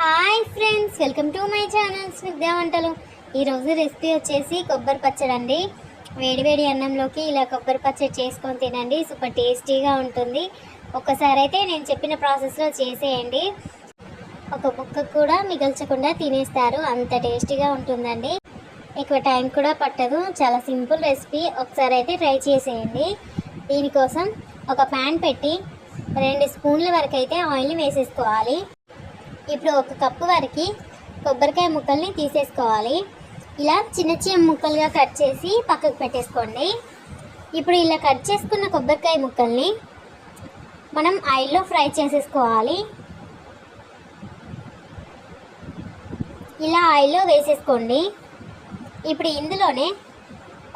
Hi friends welcome to my channel Snigdha వంటలు. ఈరోజు recipe వచ్చేసి కొబ్బరి పచ్చడి అండి. వేడివేడి అన్నంలోకి ఇలా కొబ్బరి పచ్చడి చేసుకొని తినండి సూపర్ టేస్టీగా ఉంటుంది. ఒక్కసారి అయితే నేను చెప్పిన ప్రాసెస్లో చేసేయండి. ఒక ముక్క కూడా మిగల్చకుండా తినేస్తారు అంత టేస్టీగా ఉంటుందండి. ఎక్కువ టైం కూడా పట్టదు చాలా సింపుల్ రెసిపీ. ఒకసారి అయితే ట్రై చేసేయండి. దీనికోసం ఒక ప్యాన్ పెట్టి రెండు స్పూన్ల వరకు అయితే ఆయిల్ని వేసేసుకోవాలి. ఇప్పుడు ఒక కప్పు వరకు కొబ్బరికాయ ముక్కల్ని తీసేసుకోవాలి. ఇలా చిన్న చిన్న ముక్కలుగా కట్ చేసి పక్కకు పెట్టేసుకోండి. ఇప్పుడు ఇలా కట్ చేసుకున్న కొబ్బరికాయ ముక్కల్ని మనం ఆయిల్లో ఫ్రై చేసేసుకోవాలి. ఇలా ఆయిల్లో వేసేసుకోండి. ఇప్పుడు ఇందులోనే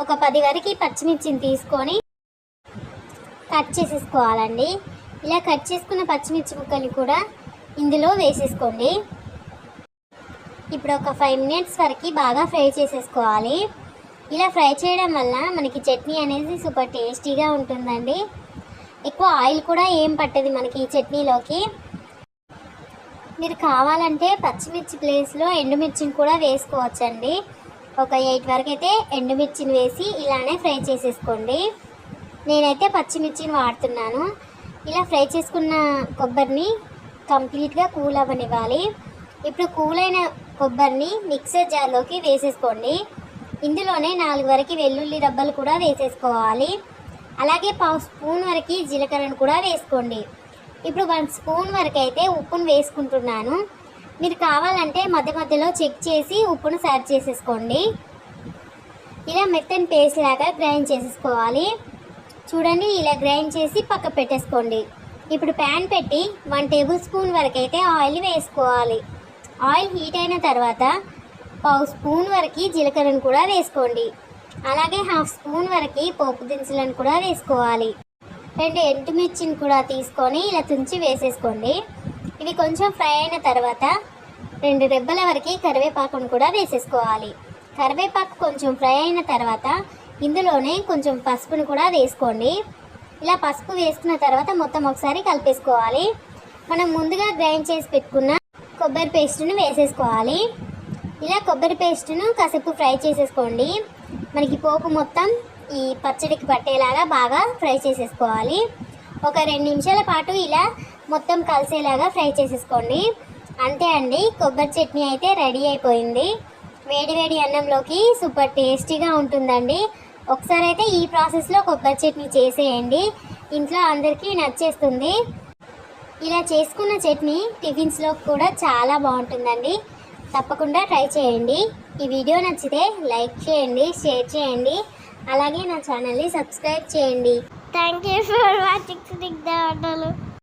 ఒక పది వరకు పచ్చిమిర్చిని తీసుకొని కట్ చేసేసుకోవాలండి. ఇలా కట్ చేసుకున్న పచ్చిమిర్చి ముక్కల్ని కూడా ఇందులో వేసేసుకోండి. ఇప్పుడు ఒక ఫైవ్ మినిట్స్ వరకు బాగా ఫ్రై చేసేసుకోవాలి. ఇలా ఫ్రై చేయడం వల్ల మనకి చట్నీ అనేది సూపర్ టేస్టీగా ఉంటుందండి. ఎక్కువ ఆయిల్ కూడా ఏం పట్టదు మనకి ఈ చట్నీలోకి. మీరు కావాలంటే పచ్చిమిర్చి ప్లేస్లో ఎండుమిర్చిని కూడా వేసుకోవచ్చండి. ఒక ఎయిట్ వరకు అయితే ఎండుమిర్చిని వేసి ఇలానే ఫ్రై చేసేసుకోండి. నేనైతే పచ్చిమిర్చిని వాడుతున్నాను. ఇలా ఫ్రై చేసుకున్న కొబ్బరిని కంప్లీట్గా కూల్ అవ్వనివ్వాలి ఇప్పుడు కూల్ అయిన కొబ్బరిని మిక్సర్ జార్లోకి వేసేసుకోండి. ఇందులోనే నాలుగు వరకు వెల్లుల్లి రబ్బలు కూడా వేసేసుకోవాలి. అలాగే పావు స్పూన్ వరకు జీలకర్రను కూడా వేసుకోండి. ఇప్పుడు వన్ స్పూన్ వరకు అయితే ఉప్పును వేసుకుంటున్నాను. మీరు కావాలంటే మధ్య మధ్యలో చెక్ చేసి ఉప్పును సర్వ్ చేసేసుకోండి. ఇలా మెత్తని పేస్ట్ లాగా గ్రైండ్ చేసేసుకోవాలి. చూడండి ఇలా గ్రైండ్ చేసి పక్క పెట్టేసుకోండి. ఇప్పుడు ప్యాన్ పెట్టి వన్ టేబుల్ స్పూన్ వరకు అయితే ఆయిల్ వేసుకోవాలి. ఆయిల్ హీట్ అయిన తర్వాత పావు స్పూన్ వరకు జీలకర్రను కూడా వేసుకోండి. అలాగే హాఫ్ స్పూన్ వరకు పోపు దినుసులను కూడా వేసుకోవాలి. రెండు ఎండుమిర్చిని కూడా తీసుకొని ఇలా తుంచి వేసేసుకోండి. ఇవి కొంచెం ఫ్రై అయిన తర్వాత రెండు రెబ్బల వరకు కరివేపాకును కూడా వేసేసుకోవాలి. కరివేపాకు కొంచెం ఫ్రై అయిన తర్వాత ఇందులోనే కొంచెం పసుపును కూడా వేసుకోండి. ఇలా పసుపు వేసుకున్న తర్వాత మొత్తం ఒకసారి కలిపేసుకోవాలి. మనం ముందుగా గ్రైండ్ చేసి పెట్టుకున్న కొబ్బరి పేస్ట్ను వేసేసుకోవాలి. ఇలా కొబ్బరి పేస్ట్ను కాసేపు ఫ్రై చేసేసుకోండి. మనకి పోపు మొత్తం ఈ పచ్చడికి పట్టేలాగా బాగా ఫ్రై చేసేసుకోవాలి. ఒక రెండు నిమిషాల పాటు ఇలా మొత్తం కలిసేలాగా ఫ్రై చేసేసుకోండి. అంతే అండి కొబ్బరి చట్నీ అయితే రెడీ అయిపోయింది. వేడి వేడి అన్నంలోకి సూపర్ టేస్టీగా ఉంటుందండి. ఒకసారి అయితే ఈ ప్రాసెస్లో కొబ్బరి చట్నీ చేసేయండి. ఇంట్లో అందరికీ నచ్చేస్తుంది. ఇలా చేసుకున్న చట్నీ టిఫిన్స్లో కూడా చాలా బాగుంటుందండి. తప్పకుండా ట్రై చేయండి. ఈ వీడియో నచ్చితే లైక్ చేయండి షేర్ చేయండి. అలాగే నా ఛానల్ని సబ్స్క్రైబ్ చేయండి. Thank you for watching Snigdha వంటలు